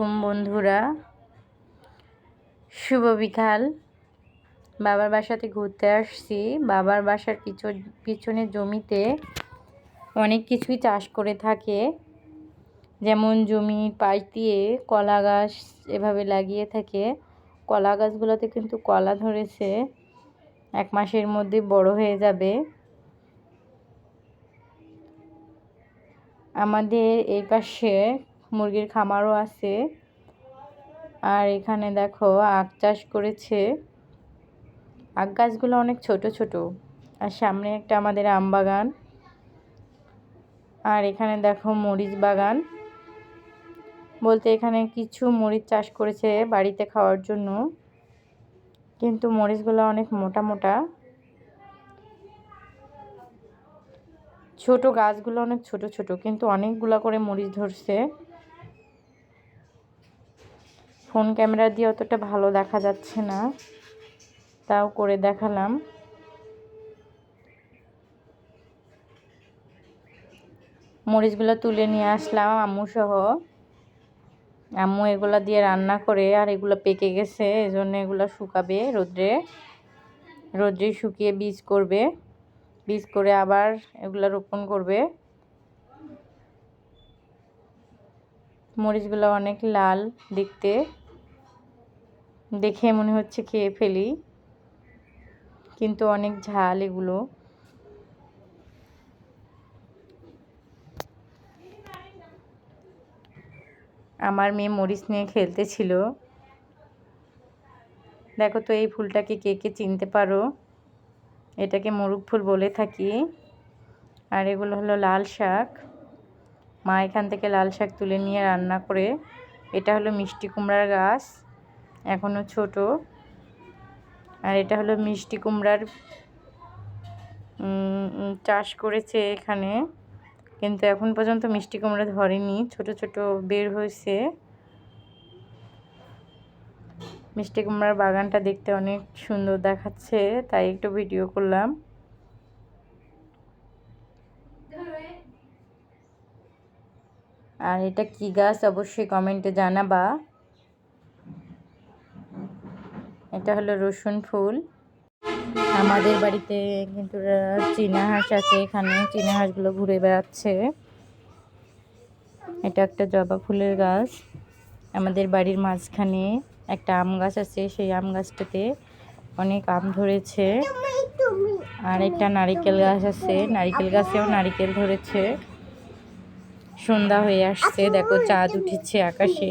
আলাইকুম বন্ধুরা। শুভ বিকাল। বাবার বাসাতে ঘুরতে আসছি। বাবার বাসার পিছন জমিতে অনেক কিছুই চাষ করে থাকে। যেমন জমি পাশ দিয়ে কলা গাছ এভাবে লাগিয়ে থাকে। কলা গাছগুলোতে কিন্তু কলা ধরেছে। এক মাসের মধ্যে বড় হয়ে যাবে। আমাদের এই পাশে মুরগির খামারও আছে। আর এখানে দেখো আখ চাষ করেছে। আখ গাছগুলো অনেক ছোট ছোট। আর সামনে একটা আমাদের আম বাগান। আর এখানে দেখো মরিচ বাগান। বলতে এখানে কিছু মরিচ চাষ করেছে বাড়িতে খাওয়ার জন্য। কিন্তু মরিচগুলো অনেক মোটা মোটা। ছোট গাছগুলো অনেক ছোট ছোট। কিন্তু অনেকগুলো করে মরিচ ধরছে। ফোন ক্যামেরা দিয়ে অতটা ভালো দেখা যাচ্ছে না। তাও করে দেখালাম। মরিচগুলো তুলে নিয়ে আসলাম আম্মু সহ আম্মু এগুলো দিয়ে রান্না করে আর এগুলো পেকে গেছে, এজন্য এগুলো শুকাবে রোদ্রে। রোদ্রে শুকিয়ে বীজ করবে। বীজ করে আবার এগুলো রোপণ করবে। মরিচগুলো অনেক লাল দেখতে। দেখে মনে হচ্ছে খেয়ে ফেলি। কিন্তু অনেক ঝাল এগুলো। আমার মেয়ে মরিচ নিয়ে খেলতেছিল দেখো তো এই ফুলটাকে কে কে চিনতে পারো? এটাকে মুরুগ ফুল বলে থাকি। আর এগুলো হলো লাল শাক। মা এখান থেকে লাল শাক তুলে নিয়ে রান্না করে। এটা হলো মিষ্টি কুমড়ার গাছ। এখনও ছোট। আর এটা হলো মিষ্টি কুমড়ার চাষ করেছে এখানে। কিন্তু এখন পর্যন্ত মিষ্টি কুমড়া ধরেনি। ছোট ছোট বের হয়েছে। মিষ্টি কুমড়ার বাগানটা দেখতে অনেক সুন্দর দেখাচ্ছে, তাই একটু ভিডিও করলাম। আর এটা কি গাছ অবশ্যই কমেন্টে জানাবা। এটা হলো রসুন ফুল। আমাদের বাড়িতে কিন্তু চীনা হাঁস আছে, এখানে চীনা হাঁসগুলো ঘুরে বেড়াচ্ছে। এটা একটা জবা ফুলের গাছ। আমাদের বাড়ির মাঝখানে একটা আম গাছ আছে, সেই আম গাছটাতে অনেক আম ধরেছে। আর একটা নারিকেল গাছ আছে, নারিকেল গাছেও নারিকেল ধরেছে। সন্ধ্যা হয়ে আসছে, দেখো চাঁদ উঠেছে আকাশে।